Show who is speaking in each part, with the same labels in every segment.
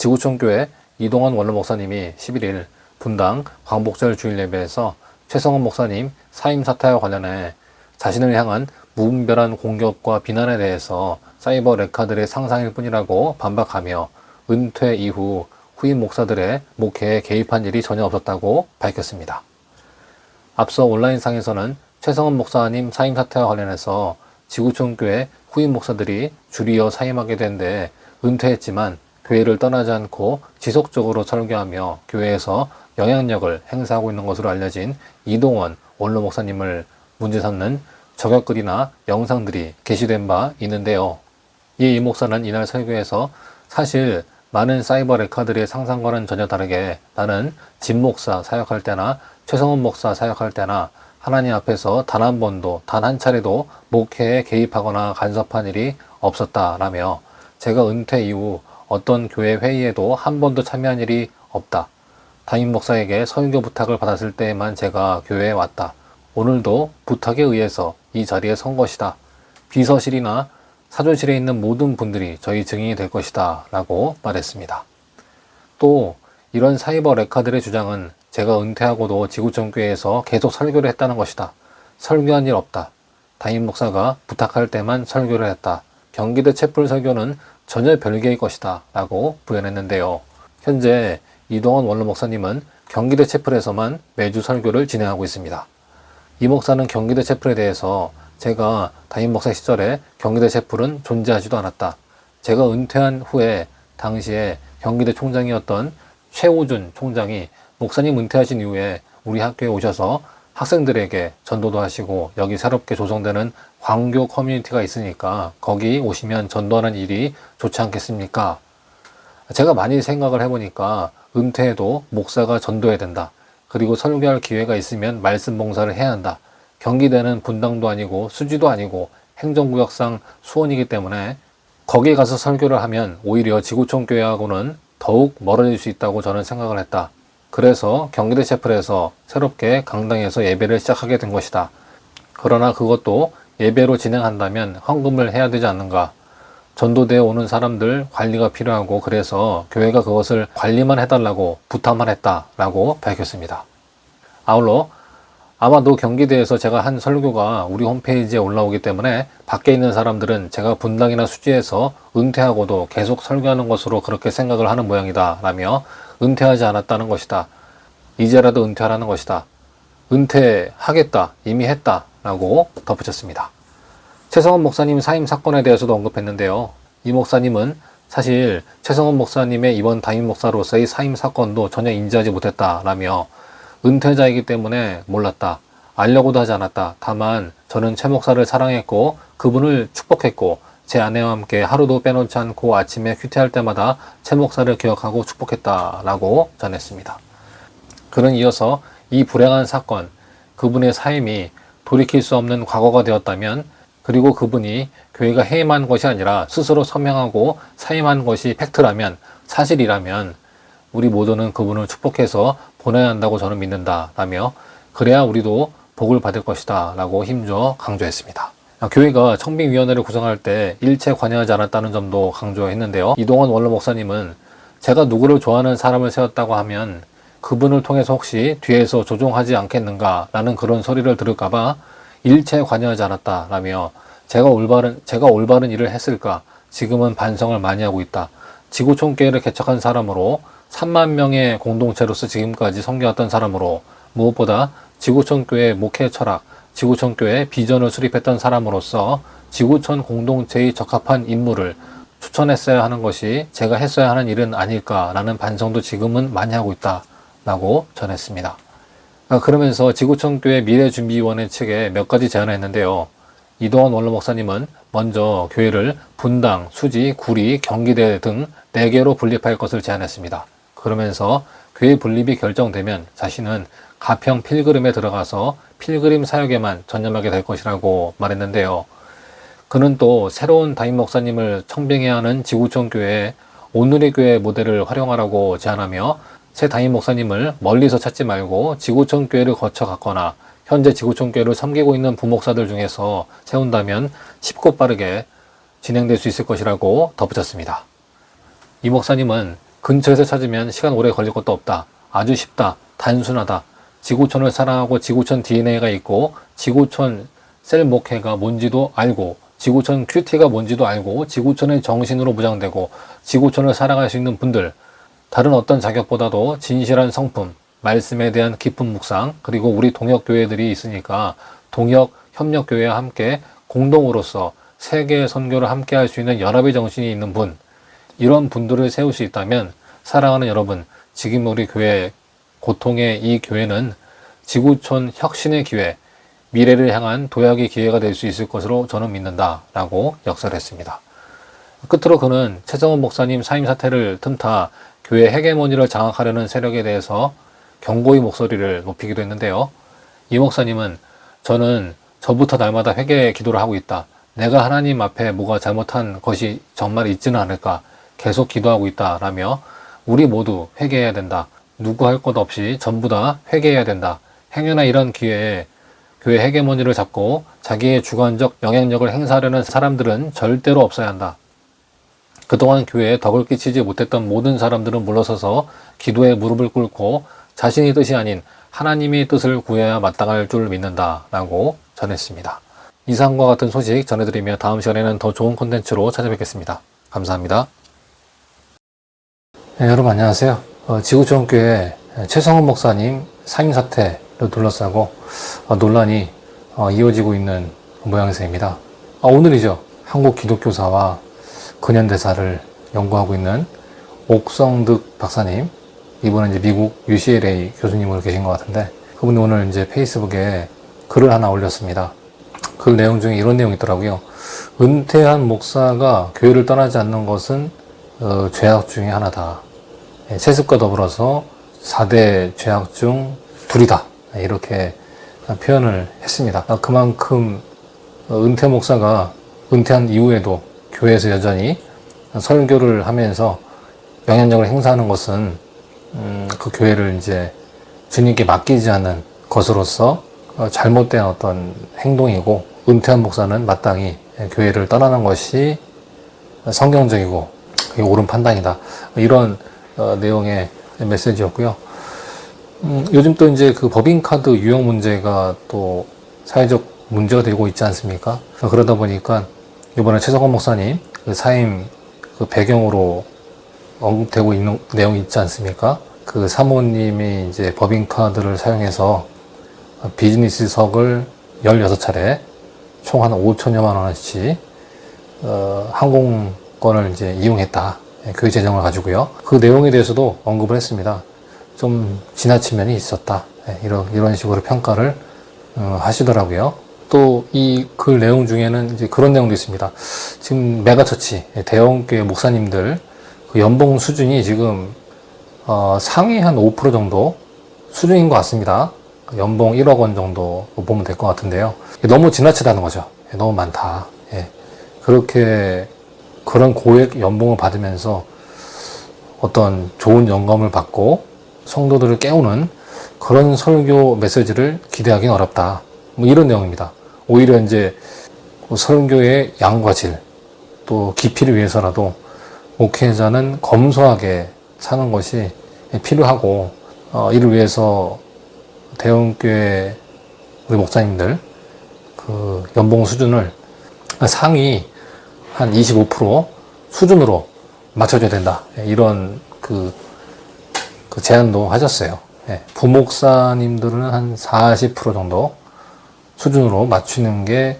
Speaker 1: 지구촌교회 이동환 원로 목사님이 11일 분당 광복절 주일 예배에서 최성원 목사님 사임 사태와 관련해 자신을 향한 무분별한 공격과 비난에 대해서 사이버 레카들의 상상일 뿐이라고 반박하며 은퇴 이후 후임 목사들의 목회에 개입한 일이 전혀 없었다고 밝혔습니다. 앞서 온라인상에서는 최성원 목사님 사임 사태와 관련해서 지구촌교회 후임 목사들이 줄이어 사임하게 된 데 은퇴했지만 교회를 떠나지 않고 지속적으로 설교하며 교회에서 영향력을 행사하고 있는 것으로 알려진 이동원 원로 목사님을 문제 삼는 저격글이나 영상들이 게시된 바 있는데요. 이 이 목사는 이날 설교에서 사실 많은 사이버 레카들의 상상과는 전혀 다르게 나는 진 목사 사역할 때나 최성원 목사 사역할 때나 하나님 앞에서 단 한 번도 단 한 차례도 목회에 개입하거나 간섭한 일이 없었다라며 제가 은퇴 이후 어떤 교회 회의에도 한 번도 참여한 일이 없다. 담임 목사에게 설교 부탁을 받았을 때에만 제가 교회에 왔다. 오늘도 부탁에 의해서 이 자리에 선 것이다. 비서실이나 사조실에 있는 모든 분들이 저희 증인이 될 것이다. 라고 말했습니다. 또 이런 사이버 레카들의 주장은 제가 은퇴하고도 지구촌교회에서 계속 설교를 했다는 것이다. 설교한 일 없다. 담임 목사가 부탁할 때만 설교를 했다. 경기도 채플 설교는 전혀 별개의 것이다. 라고 부연했는데요. 현재 이동원 원로 목사님은 경기도 채플에서만 매주 설교를 진행하고 있습니다. 이 목사는 경기도 채플에 대해서 제가 담임 목사 시절에 경기도 채플은 존재하지도 않았다. 제가 은퇴한 후에 당시에 경기도 총장이었던 최호준 총장이 목사님 은퇴하신 이후에 우리 학교에 오셔서 학생들에게 전도도 하시고 여기 새롭게 조성되는 광교 커뮤니티가 있으니까 거기 오시면 전도하는 일이 좋지 않겠습니까? 제가 많이 생각을 해보니까 은퇴해도 목사가 전도해야 된다. 그리고 설교할 기회가 있으면 말씀 봉사를 해야 한다. 경기대는 분당도 아니고 수지도 아니고 행정구역상 수원이기 때문에 거기에 가서 설교를 하면 오히려 지구촌 교회하고는 더욱 멀어질 수 있다고 저는 생각을 했다. 그래서 경기대 채플에서 새롭게 강당에서 예배를 시작하게 된 것이다. 그러나 그것도 예배로 진행한다면 헌금을 해야 되지 않는가? 전도대에 오는 사람들 관리가 필요하고 그래서 교회가 그것을 관리만 해달라고 부탁만 했다라고 밝혔습니다. 아울러 아마도 경기대에서 제가 한 설교가 우리 홈페이지에 올라오기 때문에 밖에 있는 사람들은 제가 분당이나 수지에서 은퇴하고도 계속 설교하는 것으로 그렇게 생각을 하는 모양이다 라며 은퇴하지 않았다는 것이다. 이제라도 은퇴하라는 것이다. 은퇴하겠다. 이미 했다. 라고 덧붙였습니다. 최성원 목사님 사임 사건에 대해서도 언급했는데요. 이 목사님은 사실 최성원 목사님의 이번 담임 목사로서의 사임 사건도 전혀 인지하지 못했다라며 은퇴자이기 때문에 몰랐다. 알려고도 하지 않았다. 다만 저는 최 목사를 사랑했고 그분을 축복했고 제 아내와 함께 하루도 빼놓지 않고 아침에 큐티할 때마다 최 목사를 기억하고 축복했다라고 전했습니다. 그는 이어서 이 불행한 사건, 그분의 삶이 돌이킬 수 없는 과거가 되었다면 그리고 그분이 교회가 해임한 것이 아니라 스스로 서명하고 사임한 것이 팩트라면 사실이라면 우리 모두는 그분을 축복해서 보내야 한다고 저는 믿는다 라며 그래야 우리도 복을 받을 것이다 라고 힘줘 강조했습니다. 교회가 청빙위원회를 구성할 때 일체 관여하지 않았다는 점도 강조했는데요. 이동원 원로 목사님은 제가 누구를 좋아하는 사람을 세웠다고 하면 그분을 통해서 혹시 뒤에서 조종하지 않겠는가 라는 그런 소리를 들을까봐 일체 관여하지 않았다라며 제가 올바른, 제가 올바른 일을 했을까 지금은 반성을 많이 하고 있다. 지구촌교회를 개척한 사람으로 3만 명의 공동체로서 지금까지 섬겨왔던 사람으로 무엇보다 지구촌교회 목회 철학, 지구촌교회 비전을 수립했던 사람으로서 지구촌 공동체의 적합한 인물을 추천했어야 하는 것이 제가 했어야 하는 일은 아닐까라는 반성도 지금은 많이 하고 있다 라고 전했습니다. 그러면서 지구촌교회 미래준비위원회 측에 몇 가지 제안을 했는데요. 이동원 원로 목사님은 먼저 교회를 분당, 수지, 구리, 경기대 등 4개로 분립할 것을 제안했습니다. 그러면서 교회 분립이 결정되면 자신은 가평 필그림에 들어가서 필그림 사역에만 전념하게 될 것이라고 말했는데요. 그는 또 새로운 담임 목사님을 청빙해야 하는 지구촌 교회에 오늘의 교회 모델을 활용하라고 제안하며 새 담임 목사님을 멀리서 찾지 말고 지구촌 교회를 거쳐 갔거나 현재 지구촌 교회를 섬기고 있는 부목사들 중에서 세운다면 쉽고 빠르게 진행될 수 있을 것이라고 덧붙였습니다. 이 목사님은 근처에서 찾으면 시간 오래 걸릴 것도 없다. 아주 쉽다. 단순하다. 지구촌을 사랑하고 지구촌 DNA가 있고 지구촌 셀 목회가 뭔지도 알고 지구촌 큐티가 뭔지도 알고 지구촌의 정신으로 무장되고 지구촌을 살아갈 수 있는 분들 다른 어떤 자격보다도 진실한 성품, 말씀에 대한 깊은 묵상, 그리고 우리 동역 교회들이 있으니까 동역 협력 교회와 함께 공동으로서 세계 선교를 함께 할 수 있는 연합의 정신이 있는 분, 이런 분들을 세울 수 있다면 사랑하는 여러분, 지금 우리 교회 고통의 이 교회는 지구촌 혁신의 기회, 미래를 향한 도약의 기회가 될 수 있을 것으로 저는 믿는다 라고 역설을 했습니다. 끝으로 그는 최성원 목사님 사임 사태를 틈타 교회 헤게모니를 장악하려는 세력에 대해서 경고의 목소리를 높이기도 했는데요. 이 목사님은 저는 저부터 날마다 회개 기도를 하고 있다. 내가 하나님 앞에 뭐가 잘못한 것이 정말 있지는 않을까 계속 기도하고 있다 라며 우리 모두 회개해야 된다. 누구 할 것 없이 전부 다 회개해야 된다. 행여나 이런 기회에 교회 헤게모니를 잡고 자기의 주관적 영향력을 행사하려는 사람들은 절대로 없어야 한다. 그동안 교회에 덕을 끼치지 못했던 모든 사람들은 물러서서 기도에 무릎을 꿇고 자신의 뜻이 아닌 하나님의 뜻을 구해야 마땅할 줄 믿는다. 라고 전했습니다. 이상과 같은 소식 전해드리며 다음 시간에는 더 좋은 콘텐츠로 찾아뵙겠습니다. 감사합니다. 네, 여러분 안녕하세요. 어, 지구촌교회 최성훈 목사님 사임 사태를 둘러싸고 어, 논란이 어, 이어지고 있는 모양새입니다. 아, 오늘이죠. 한국 기독교사와 근현대사를 연구하고 있는 옥성득 박사님. 이분은 이제 미국 UCLA 교수님으로 계신 것 같은데 그분이 오늘 이제 페이스북에 글을 하나 올렸습니다. 그 내용 중에 이런 내용이 있더라고요. 은퇴한 목사가 교회를 떠나지 않는 것은 어, 죄악 중에 하나다. 예, 세습과 더불어서 4대 죄악 중 둘이다. 예, 이렇게 표현을 했습니다. 아, 그만큼 어, 은퇴 목사가 은퇴한 이후에도 교회에서 여전히 설교를 하면서 영향력을 행사하는 것은 음, 그 교회를 이제 주님께 맡기지 않는 것으로서 어, 잘못된 어떤 행동이고 은퇴한 목사는 마땅히 교회를 떠나는 것이 성경적이고 그게 옳은 판단이다. 이런 어, 내용의 메시지였고요. 음, 요즘 또 이제 그 법인카드 유형 문제가 또 사회적 문제가 되고 있지 않습니까? 그러다 보니까 이번에 최성원 목사님 그 사임 그 배경으로 언급되고 있는 내용이 있지 않습니까? 그 사모님이 이제 법인카드를 사용해서 비즈니스석을 16차례 총 한 5천여만 원씩 어, 항공권을 이제 이용했다. 예, 교회 재정을 가지고요. 그 내용에 대해서도 언급을 했습니다. 좀 지나친 면이 있었다. 예, 이런, 이런 식으로 평가를 어, 하시더라고요. 또 이 글 내용 중에는 이제 그런 내용도 있습니다. 지금 메가처치, 예, 대형교회 목사님들 그 연봉 수준이 지금 어, 상위 한 5% 정도 수준인 것 같습니다. 연봉 1억 원 정도 보면 될 것 같은데요. 너무 지나치다는 거죠. 예, 너무 많다. 예. 그렇게 그런 고액 연봉을 받으면서 어떤 좋은 영감을 받고 성도들을 깨우는 그런 설교 메시지를 기대하기는 어렵다. 뭐 이런 내용입니다. 오히려 이제 설교의 양과 질, 또 깊이를 위해서라도 목회자는 검소하게 사는 것이 필요하고, 어, 이를 위해서 대형교회 우리 목사님들 그 연봉 수준을 상위 한 25% 수준으로 맞춰줘야 된다. 예, 이런 그, 그 제안도 하셨어요. 예, 부목사님들은 한 40% 정도 수준으로 맞추는 게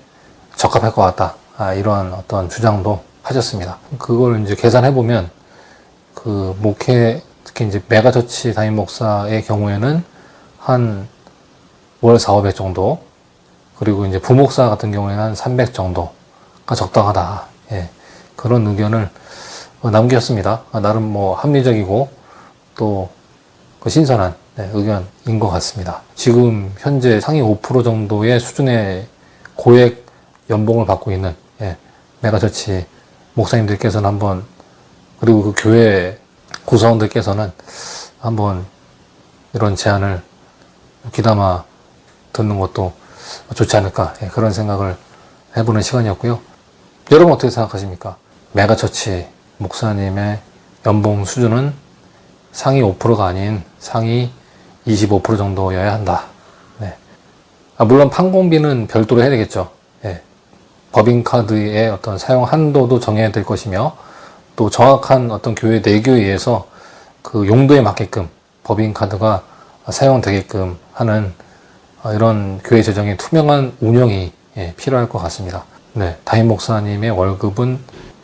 Speaker 1: 적합할 것 같다. 아, 이러한 어떤 주장도 하셨습니다. 그걸 이제 계산해 보면 그 목회, 특히 이제 메가처치 담임 목사의 경우에는 한 월 4, 500 정도, 그리고 이제 부목사 같은 경우에는 한 300 정도가 적당하다. 예, 그런 의견을 남겼습니다. 아, 나름 뭐 합리적이고 또 그 신선한 네, 의견인 것 같습니다. 지금 현재 상위 5% 정도의 수준의 고액 연봉을 받고 있는 예, 메가처치 목사님들께서는 한번 그리고 그 교회 구성원들께서는 한번 이런 제안을 귀담아 듣는 것도 좋지 않을까 예, 그런 생각을 해보는 시간이었고요. 여러분 어떻게 생각하십니까? 메가처치 목사님의 연봉 수준은 상위 5%가 아닌 상위 25% 정도여야 한다. 네. 아, 물론 판공비는 별도로 해야 되겠죠. 예. 법인카드의 어떤 사용 한도도 정해야 될 것이며 또 정확한 어떤 교회 내교에 의해서 그 용도에 맞게끔 법인카드가 사용되게끔 하는 어, 이런 교회 재정의 투명한 운영이 예, 필요할 것 같습니다. 네, 담임 목사님의 월급은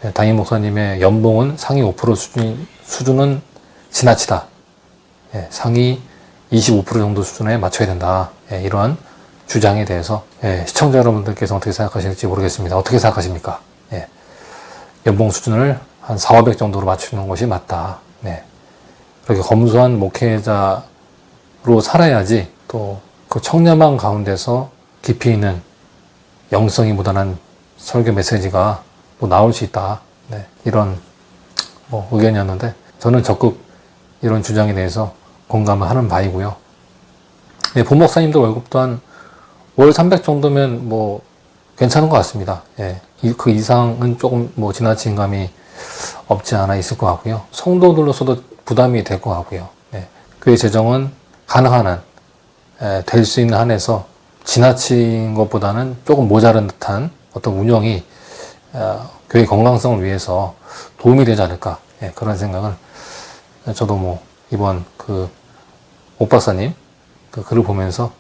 Speaker 1: 예, 담임 목사님의 연봉은 상위 5% 수준 수준은 지나치다. 예, 상위 25% 정도 수준에 맞춰야 된다. 예, 이러한 주장에 대해서 예, 시청자 여러분들께서 어떻게 생각하실지 모르겠습니다. 어떻게 생각하십니까? 예, 연봉 수준을 한 4, 500 정도로 맞추는 것이 맞다. 네. 그렇게 검소한 목회자로 살아야지 또 그 청렴한 가운데서 깊이 있는 영성이 묻어난 설교 메시지가 또 나올 수 있다. 네. 이런 뭐 의견이었는데 저는 적극 이런 주장에 대해서 공감을 하는 바이고요. 네, 부목사님들 월급 또한 월 300 정도면 뭐 괜찮은 것 같습니다. 예. 이- 그 이상은 조금 뭐 지나친 감이 없지 않아 있을 것 같고요. 성도들로서도 부담이 될 것 같고요. 예. 교회 재정은 가능한 한, 될수 있는 한에서 지나친 것보다는 조금 모자른 듯한 어떤 운영이 어, 교회 건강성을 위해서 도움이 되지 않을까 예, 그런 생각을 저도 뭐 이번 그 옥박사님 그 글을 보면서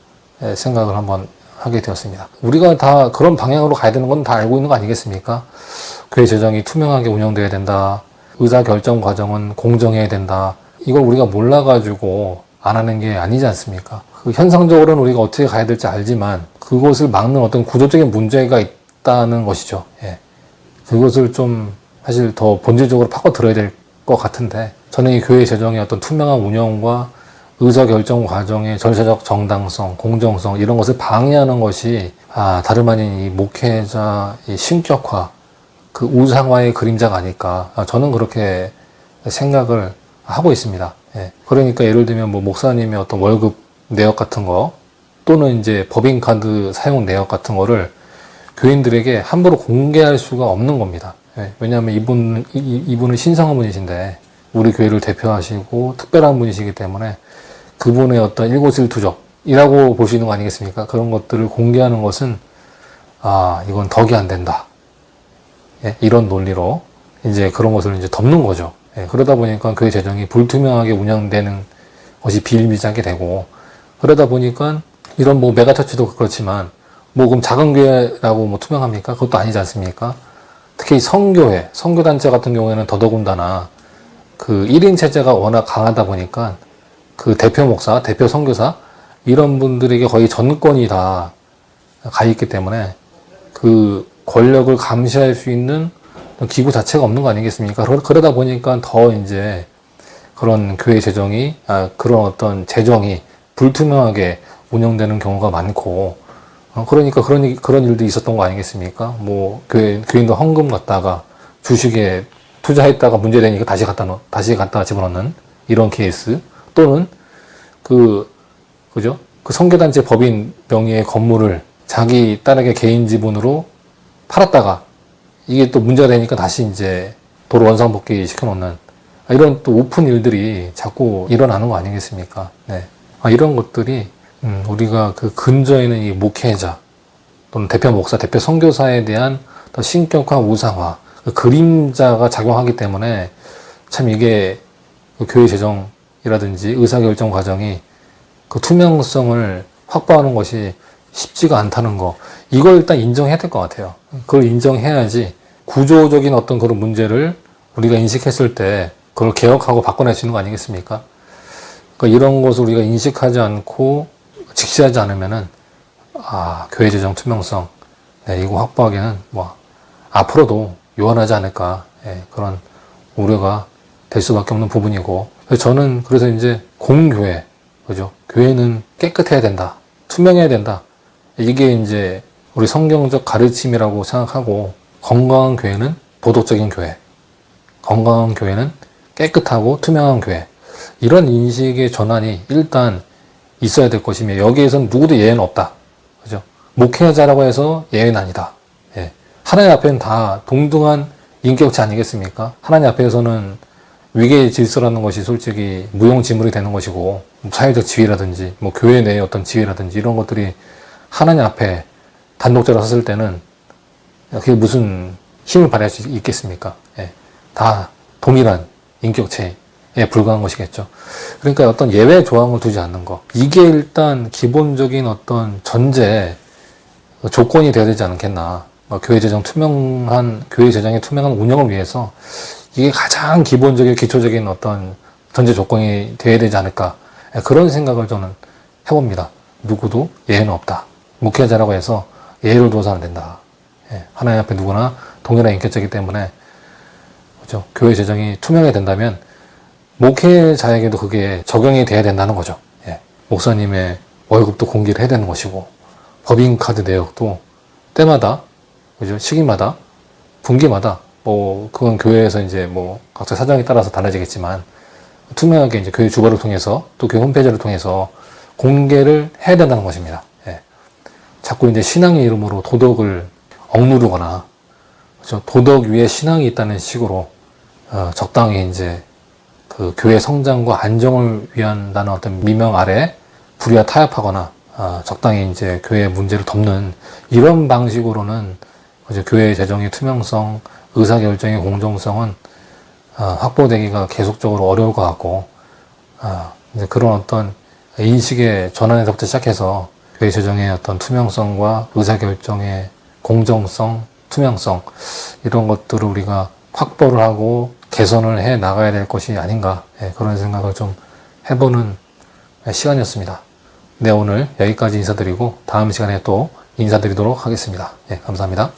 Speaker 1: 예, 생각을 한번 하게 되었습니다. 우리가 다 그런 방향으로 가야 되는 건 다 알고 있는 거 아니겠습니까? 교회 재정이 투명하게 운영돼야 된다. 의사 결정 과정은 공정해야 된다. 이걸 우리가 몰라가지고 안 하는 게 아니지 않습니까? 그 현상적으로는 우리가 어떻게 가야 될지 알지만 그것을 막는 어떤 구조적인 문제가 있다는 것이죠. 예. 그것을 좀 사실 더 본질적으로 파고 들어야 될 것 같은데 저는 이 교회 재정의 어떤 투명한 운영과 의사결정 과정의 전체적 정당성, 공정성 이런 것을 방해하는 것이 아, 다름 아닌 이 목회자 의 신격화, 그 우상화의 그림자가 아닐까 아, 저는 그렇게 생각을 하고 있습니다. 예. 그러니까 예를 들면 뭐 목사님의 어떤 월급 내역 같은 거 또는 이제 법인카드 사용 내역 같은 거를 교인들에게 함부로 공개할 수가 없는 겁니다. 예, 왜냐하면 이분, 이- 이- 이분은 신성한 분이신데, 우리 교회를 대표하시고 특별한 분이시기 때문에 그분의 어떤 수 있는 거 아니겠습니까? 그런 것들을 공개하는 것은, 아, 이건 덕이 안 된다. 예, 이런 논리로 이제 그런 것을 이제 덮는 거죠. 예, 그러다 보니까 교회 재정이 불투명하게 운영되는 것이 비일비재하게 되고, 그러다 보니까 이런 뭐 메가처치도 그렇지만, 뭐 그럼 작은 교회라고 뭐 투명합니까? 그것도 아니지 않습니까? 특히 성교회, 성교단체 같은 경우에는 더더군다나 그 1인 체제가 워낙 강하다 보니까 그 대표 목사, 대표 선교사 이런 분들에게 거의 전권이 다 가 있기 때문에 그 권력을 감시할 수 있는 기구 자체가 없는 거 아니겠습니까? 그러- 그러다 보니까 더 이제 그런 교회 재정이 아, 그런 어떤 재정이 불투명하게 운영되는 경우가 많고 어, 그러니까 그런 일- 그런 일도 있었던 거 아니겠습니까? 뭐 교회 교인도 헌금 갖다가 주식에 투자했다가 문제되니까 다시 갖다 놓 다시 갖다 집어넣는 이런 케이스 또는 그 그죠? 그 선교단체 법인 명의의 건물을 자기 딸에게 개인 지분으로 팔았다가 이게 또 문제가 되니까 다시 이제 도로 원상 복귀 시켜놓는 아, 이런 또 오픈 일들이 자꾸 일어나는 거 아니겠습니까? 네. 아, 이런 것들이 음, 우리가 그 근저에 있는 이 목회자 또는 대표 목사, 대표 선교사에 대한 더 신격화, 우상화, 그 그림자가 작용하기 때문에 참 이게 그 교회 재정이라든지 의사결정 과정이 그 투명성을 확보하는 것이 쉽지가 않다는 거. 이걸 일단 인정해야 될 것 같아요. 그걸 인정해야지 구조적인 어떤 그런 문제를 우리가 인식했을 때 그걸 개혁하고 바꿔낼 수 있는 거 아니겠습니까? 그러니까 이런 것을 우리가 인식하지 않고 직시하지 않으면은 아, 교회 재정 투명성, 네, 이거 확보하기는 뭐, 앞으로도 요원하지 않을까, 예, 그런 우려가 될 수밖에 없는 부분이고, 저는 그래서 이제 공교회, 그죠? 교회는 깨끗해야 된다. 투명해야 된다. 이게 이제 우리 성경적 가르침이라고 생각하고, 건강한 교회는 도덕적인 교회, 건강한 교회는 깨끗하고 투명한 교회. 이런 인식의 전환이 일단 있어야 될 것이며, 여기에선 누구도 예외는 없다. 그죠? 목회자라고 해서 예외는 아니다. 예. 하나님 앞에는 다 동등한 인격체 아니겠습니까? 하나님 앞에서는 위계 질서라는 것이 솔직히 무용지물이 되는 것이고 사회적 지위라든지 뭐 교회 내의 어떤 지위라든지 이런 것들이 하나님 앞에 단독자로 섰을 때는 그게 무슨 힘을 발휘할 수 있겠습니까? 예. 다 동일한 인격체 에 불과한 것이겠죠. 그러니까 어떤 예외 조항을 두지 않는 것. 이게 일단 기본적인 어떤 전제, 조건이 되어야 되지 않겠나. 뭐 교회 재정 투명한, 교회 재정의 투명한 운영을 위해서 이게 가장 기본적인, 기초적인 어떤 전제 조건이 되어야 되지 않을까. 예, 그런 생각을 저는 해봅니다. 누구도 예외는 없다. 목회자라고 해서 예외를 두어서는 안 된다. 예, 하나님 앞에 누구나 동일한 인격자이기 때문에 그죠? 교회 재정이 투명해야 된다면 목회자에게도 그게 적용이 돼야 된다는 거죠. 예. 목사님의 월급도 공개를 해야 되는 것이고 법인카드 내역도 때마다 그죠? 시기마다 분기마다 뭐 그건 교회에서 이제 뭐 각자 사정에 따라서 달라지겠지만 투명하게 이제 교회 주보를 통해서 또 교회 홈페이지를 통해서 공개를 해야 된다는 것입니다. 예. 자꾸 이제 신앙의 이름으로 도덕을 억누르거나 그죠? 도덕 위에 신앙이 있다는 식으로 어, 적당히 이제 그 교회 성장과 안정을 위한다는 어떤 미명 아래 불의와 타협하거나 어, 적당히 이제 교회 문제를 덮는 이런 방식으로는 이제 교회 재정의 투명성, 의사결정의 공정성은 어, 확보되기가 계속적으로 어려울 것 같고 어, 이제 그런 어떤 인식의 전환에서부터 시작해서 교회 재정의 어떤 투명성과 의사결정의 공정성, 투명성 이런 것들을 우리가 확보를 하고 개선을 해 나가야 될 것이 아닌가 예, 그런 생각을 좀 해보는 시간이었습니다. 네 오늘 여기까지 인사드리고 다음 시간에 또 인사드리도록 하겠습니다. 예, 감사합니다.